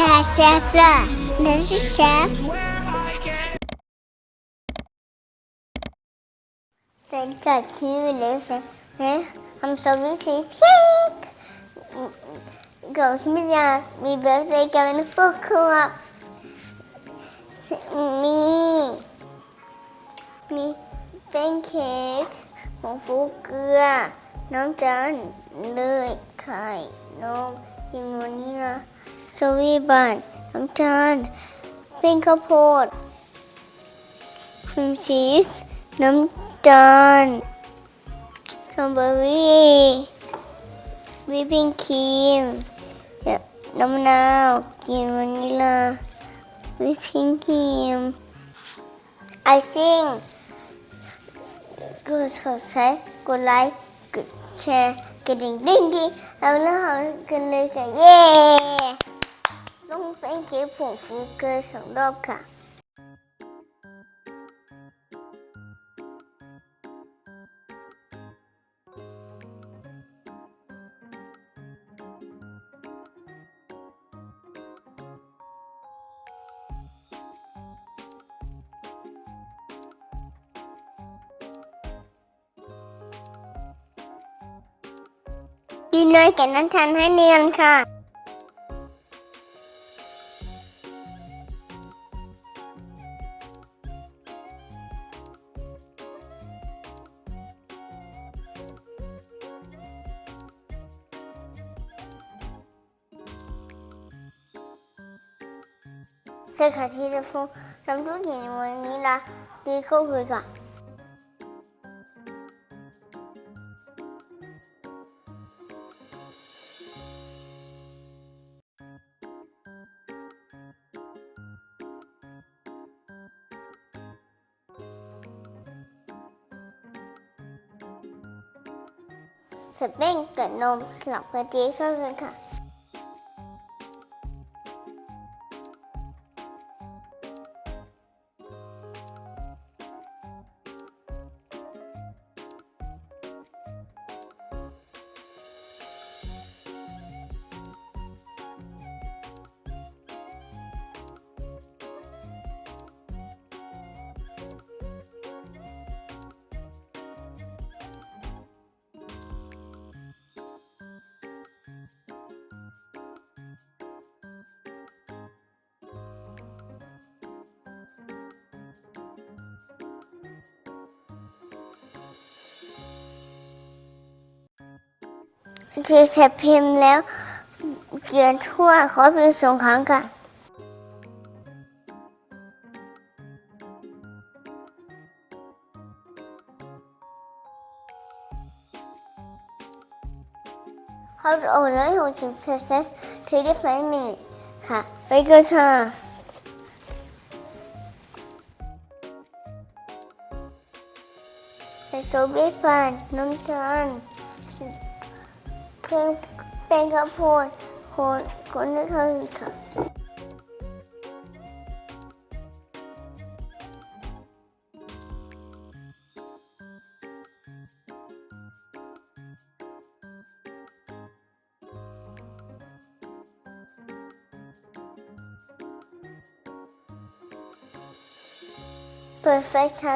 Chef, chef, chef. This is chef. เสร็จจากที่วิเลสนะทำสวิตช์เค้กก็ไม่อยากมีเบอร์เดย์กันในครอบครัวมีมีเป็นเค้กของฟูเกลือ น้ำจันเนยไข่นมกินวานิลา สวีบันน้ำตาลเป็นข้าวโพดครีมชีสน้ำตาลสตรอเบอรี่วิปปิ้งครีมน้ำมะนาวกินวานิลาวิปปิ้งครีมไอซิ่งกด subscribe กดไลค์กดแชร์กระดิ่งดิ้งดิ้งเอาแล้วเอากันเลยค่ะเย้ เป็นเค้กผงฟูเกอร์สองรอบค่ะ ดีเนยแก่น้ำทันให้เนียนค่ะ เสื้อขาที่จะฟูทำทุกอย่างในวันนี้ละดีก็คือค่ะใส่แป้งกับนมสลับกะทิเข้ากันค่ะ ที่เสร็จพิมพ์แล้วเกลือนทั่วขอเพียงสองครั้งค่ะเขาจะโอนเลยหกสิบเซนเซนทีได้ไฟมินิค่ะ ไปกันค่ะใส่โซเบียฟันน้ำตาล เพียงเป็นข้าวโพดคนคนนึกเขาค่ะเปิดไฟค่ะ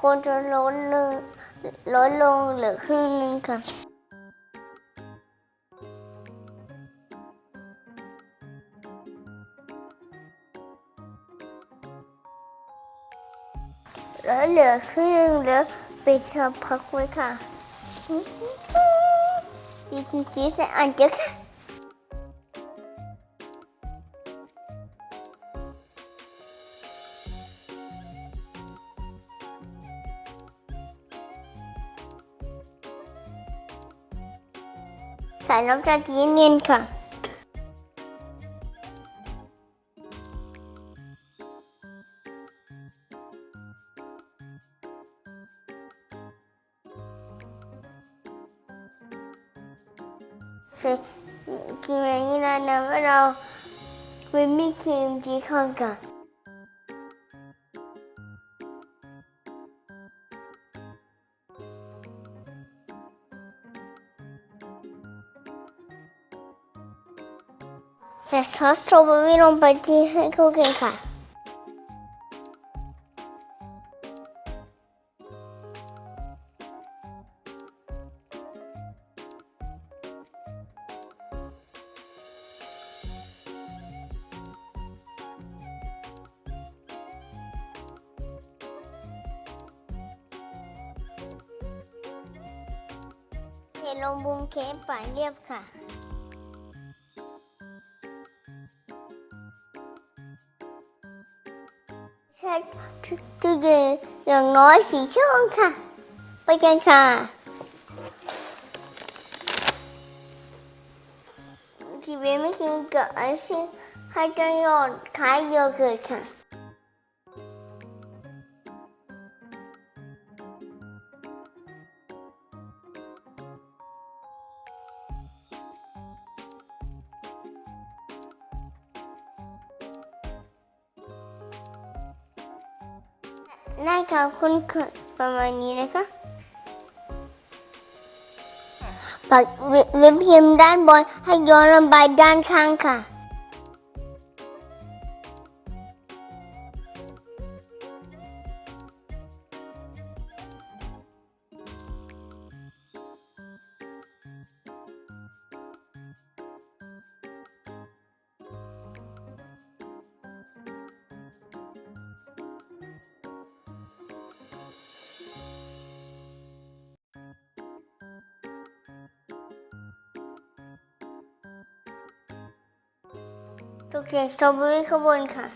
คนจะลดลงลดลงเหลือครึ่งหนึงค่ะ แล้วเหลือครึ่งแล้วปิดทับพักไว้ค่ะดีจริงๆใส่อ่านเจอค่ะใส่น้ำตาลจีนเนียนค่ะ ใส่กินแบบนี้นนะว่าเราไม่มีครีมที่เข้างกันใส่ซอสสตรอเบอรี่ลงไปที่ให้เข้ากินค่ะ เห็นลงบุงเค้กป่าเรียบค่ะ ใช่ทุกเย็นอย่างน้อยสี่ชั่วโมงค่ะ ไปกันค่ะทีเบไม่กินกับไอซิ่งให้จังยอดขายโยเกิร์ตค่ะ ได้ค่ะคุณค่ะประมาณนี้นะคะปักเว็บเว็บพิมพ์ด้านบนให้ย้อนลงไปด้านข้างค่ะ ทุกเขียนสตรอเบอรี่ข้างบนค่ะ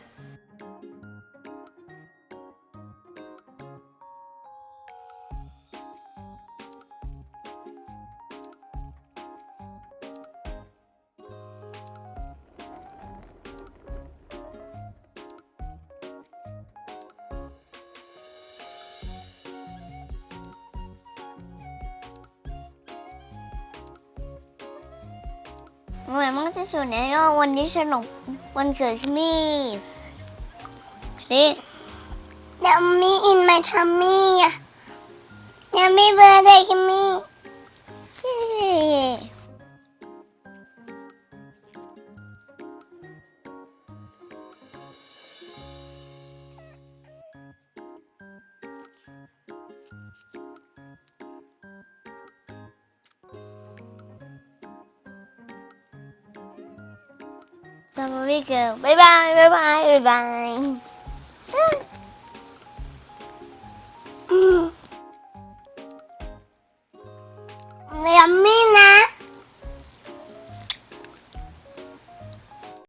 เหมือนมันจะสุดในโลกวันนี้สนุกวันเกิดมี่สิยัมมี่อินไมาทัมมี่อะยัมมี่เบอร์เดย์กิมมี่ บายบ๊ายบายอืม Yummy